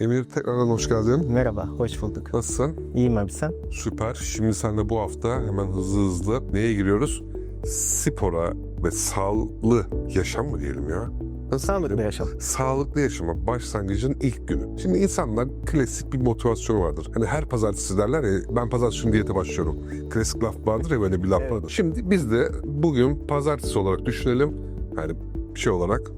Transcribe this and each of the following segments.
Emir tekrardan hoş geldin. Merhaba, hoş bulduk. Nasılsın? İyiyim abi sen? Süper. Şimdi senle bu hafta hemen hızlı hızlı neye giriyoruz? Spora ve sağlıklı yaşam mı diyelim ya? Nasıl Sağlıklı diyelim? yaşam. Sağlıklı yaşama başlangıcın ilk günü. Şimdi insanlar klasik bir motivasyonu vardır. Hani her pazartesi derler ya ben pazartesi günü diyete başlıyorum. Klasik laf vardır ya böyle bir laf Evet. vardır. Şimdi biz de bugün pazartesi olarak düşünelim. Yani bir şey olarak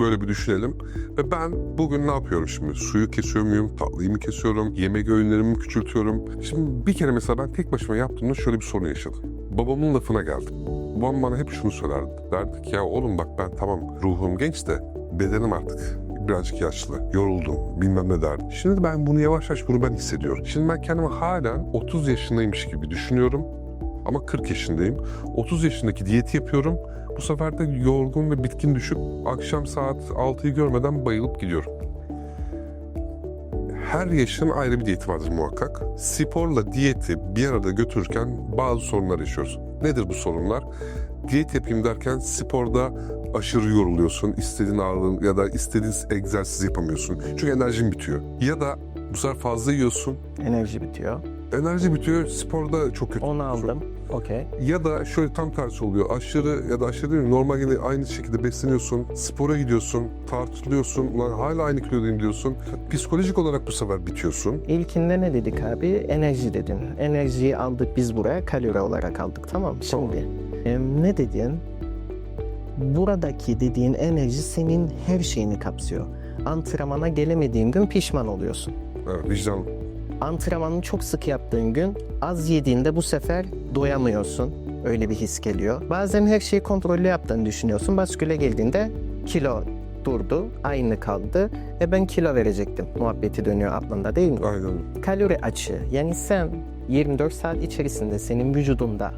böyle bir düşünelim. Ve ben bugün ne yapıyorum şimdi? Suyu kesiyor muyum? Tatlıyı mı kesiyorum? Yemek öğünlerimi mi küçültüyorum? Şimdi bir kere mesela ben tek başıma yaptığımda şöyle bir sorun yaşadım. Babamın lafına geldim. Babam bana hep şunu söylerdi. Derdi ki ya oğlum bak ben tamam ruhum genç de bedenim artık birazcık yaşlı, yoruldum bilmem ne derdi. Şimdi ben bunu yavaş yavaş bunu ben hissediyorum. Şimdi ben kendimi halen 30 yaşındaymış gibi düşünüyorum ama 40 yaşındayım. 30 yaşındaki diyeti yapıyorum. Bu sefer de yorgun ve bitkin düşüp akşam saat 6'yı görmeden bayılıp gidiyorum. Her yaşın ayrı bir diyeti vardır muhakkak. Sporla diyeti bir arada götürürken bazı sorunlar yaşıyoruz. Nedir bu sorunlar? Diyet yapayım derken sporda aşırı yoruluyorsun. İstediğin ağırlığın ya da istediğin egzersiz yapamıyorsun. Çünkü enerjin bitiyor. Ya da bu sefer fazla yiyorsun. Enerji bitiyor. Enerji bitiyor. Sporda çok kötü. Onu aldım. Okey. Ya da şöyle tam tersi oluyor. Aşırı ya da aşırı değil mi? Normal yine aynı şekilde besleniyorsun. Spora gidiyorsun. Tartılıyorsun. Ulan hala aynı kilodayım diyorsun. Psikolojik olarak bu sefer bitiyorsun. İlkinde ne dedik abi? Enerji dedin. Enerjiyi aldık biz buraya kalori olarak aldık tamam mı? Tamam. Şimdi em, ne dedin? Buradaki dediğin enerji senin her şeyini kapsıyor. Antrenmana gelemediğin gün pişman oluyorsun. Evet, vicdan. Antrenmanını çok sık yaptığın gün az yediğinde bu sefer doyamıyorsun. Öyle bir his geliyor. Bazen her şeyi kontrollü yaptığını düşünüyorsun. Basküle geldiğinde kilo durdu, aynı kaldı ve ben kilo verecektim. Muhabbeti dönüyor aklında değil mi? Aynen. Kalori açığı yani sen 24 saat içerisinde senin vücudunda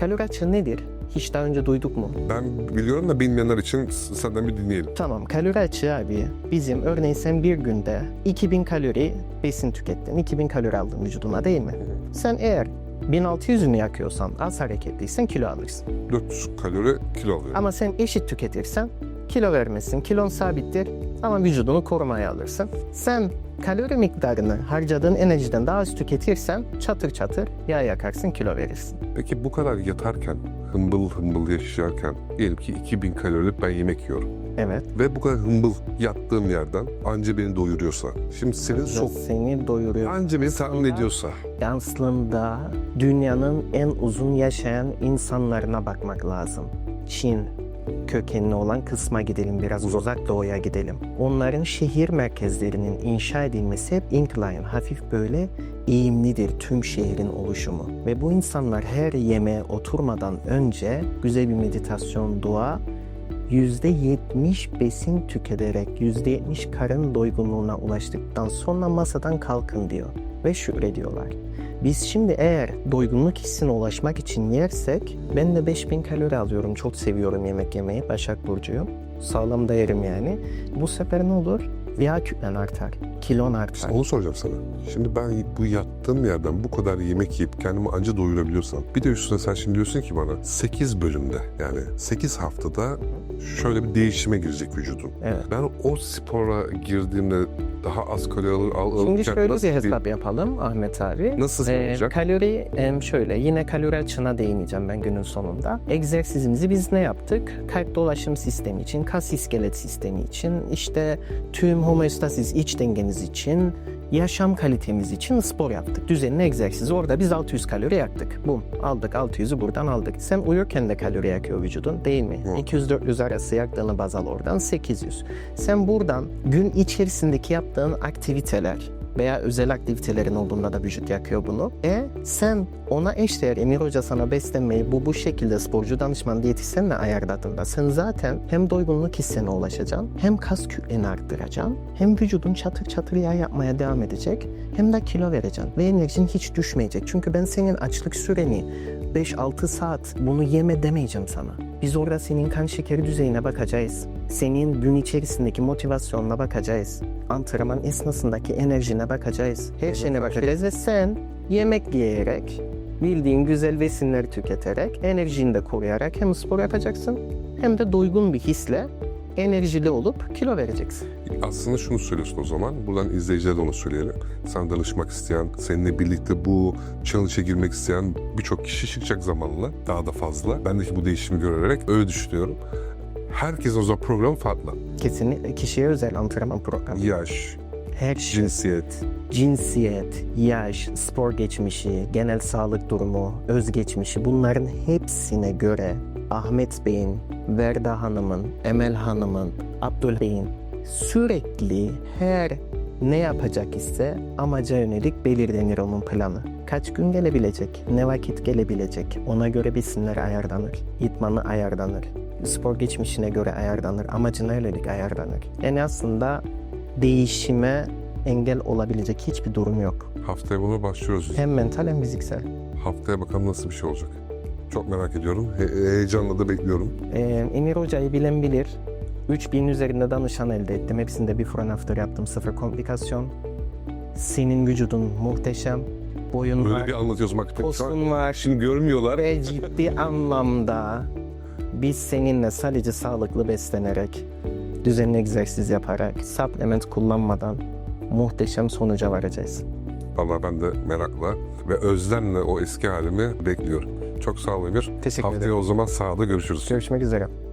kalori açığı nedir? Hiç daha önce duyduk mu? Ben biliyorum da bilmeyenler için senden bir dinleyelim. Tamam kalori açığı abi bizim örneğin sen bir günde 2000 kalori besin tükettin. 2000 kalori aldın vücuduna değil mi? Sen eğer 1600'ünü yakıyorsan az hareketliysen kilo alırsın. 400 kalori kilo alıyor. Ama sen eşit tüketirsen kilo vermesin. Kilon sabittir ama vücudunu korumaya alırsın. Sen kalori miktarını harcadığın enerjiden daha az tüketirsen çatır çatır yağ yakarsın kilo verirsin. Peki bu kadar yatarken, hımbıl hımbıl yaşarken diyelim ki 2000 kalorilik ben yemek yiyorum. Evet. Ve bu kadar hımbıl yattığım yerden anca beni doyuruyorsa. Şimdi senin sok... Seni doyuruyor. Anca beni tatmin ediyorsa. Aslında dünyanın en uzun yaşayan insanlarına bakmak lazım. Çin kökenli olan kısma gidelim biraz uzak doğuya gidelim. Onların şehir merkezlerinin inşa edilmesi hep incline, hafif böyle eğimlidir tüm şehrin oluşumu. Ve bu insanlar her yemeğe oturmadan önce güzel bir meditasyon, dua %70 besin tüketerek %70 karın doygunluğuna ulaştıktan sonra masadan kalkın diyor ve şükrediyorlar. Biz şimdi eğer doygunluk hissine ulaşmak için yersek ben de 5000 kalori alıyorum. Çok seviyorum yemek yemeyi. Başak Burcu'yum. Sağlam da yerim yani. Bu sefer ne olur? Yağ kütlen artar. Kilon artar. İşte onu soracağım sana. Şimdi ben bu yattığım yerden bu kadar yemek yiyip kendimi anca doyurabiliyorsam. Bir de üstüne sen şimdi diyorsun ki bana 8 bölümde yani 8 haftada şöyle bir değişime girecek vücudun. Evet. Ben o spora girdiğimde daha az kalori al, Şimdi şöyle nasıl bir hesap yapalım Ahmet abi. Nasıl Ee, olacak? kalori em, şöyle yine kalori açığına değineceğim ben günün sonunda. Egzersizimizi biz ne yaptık? Kalp dolaşım sistemi için, kas iskelet sistemi için, işte tüm homeostasis iç dengeniz için, yaşam kalitemiz için spor yaptık. Düzenli egzersiz. Orada biz 600 kalori yaktık. Bum aldık 600'ü buradan aldık. Sen uyurken de kalori yakıyor vücudun değil mi? Hı. 200-400 arası yaktığını baz al oradan 800. Sen buradan gün içerisindeki yaptığın aktiviteler veya özel aktivitelerin olduğunda da vücut yakıyor bunu. E sen ona eşdeğer Emir Hoca sana beslenmeyi bu bu şekilde sporcu danışman diyetisyenle ayarladığında sen zaten hem doygunluk hissine ulaşacaksın hem kas kütleni arttıracaksın hem vücudun çatır çatır yağ yapmaya devam edecek hem de kilo vereceksin ve enerjin hiç düşmeyecek. Çünkü ben senin açlık süreni 5-6 saat bunu yeme demeyeceğim sana. Biz orada senin kan şekeri düzeyine bakacağız. Senin gün içerisindeki motivasyonuna bakacağız. Antrenman esnasındaki enerjine bakacağız. Her şeyine bakacağız ve sen yemek yiyerek, bildiğin güzel besinleri tüketerek, enerjini de koruyarak hem spor yapacaksın hem de doygun bir hisle enerjili olup kilo vereceksin. Aslında şunu söylüyorsun o zaman. Buradan izleyicilere de onu söyleyelim. Sen danışmak isteyen, seninle birlikte bu challenge'e girmek isteyen birçok kişi çıkacak zamanla. Daha da fazla. Ben de bu değişimi görerek öyle düşünüyorum. Herkesin o zaman programı farklı. Kesinlikle kişiye özel antrenman programı. Yaş, Her şey, cinsiyet, cinsiyet, yaş, spor geçmişi, genel sağlık durumu, özgeçmişi bunların hepsine göre Ahmet Bey'in, Verda Hanım'ın, Emel Hanım'ın, Abdül Bey'in sürekli her ne yapacak ise amaca yönelik belirlenir onun planı. Kaç gün gelebilecek, ne vakit gelebilecek, ona göre besinler ayarlanır, idmanı ayarlanır, spor geçmişine göre ayarlanır, amacına yönelik ayarlanır. Yani aslında değişime engel olabilecek hiçbir durum yok. haftaya buna başlıyoruz. Hem mental hem fiziksel. Haftaya bakalım nasıl bir şey olacak. Çok merak ediyorum. He- heyecanla da bekliyorum. Ee, Emir Hoca'yı bilen bilir. 3000 üzerinde danışan elde ettim. Hepsinde before and after yaptım. Sıfır komplikasyon. Senin vücudun muhteşem. Boyun Böyle var, bir anlatıyoruz bak. Postun var. Şimdi görmüyorlar. Ve ciddi anlamda biz seninle sadece sağlıklı beslenerek, düzenli egzersiz yaparak, supplement kullanmadan muhteşem sonuca varacağız. Vallahi ben de merakla ve özlemle o eski halimi bekliyorum. Çok sağ ol Emir. Teşekkür Haftaya ederim. o zaman sahada görüşürüz. Görüşmek üzere.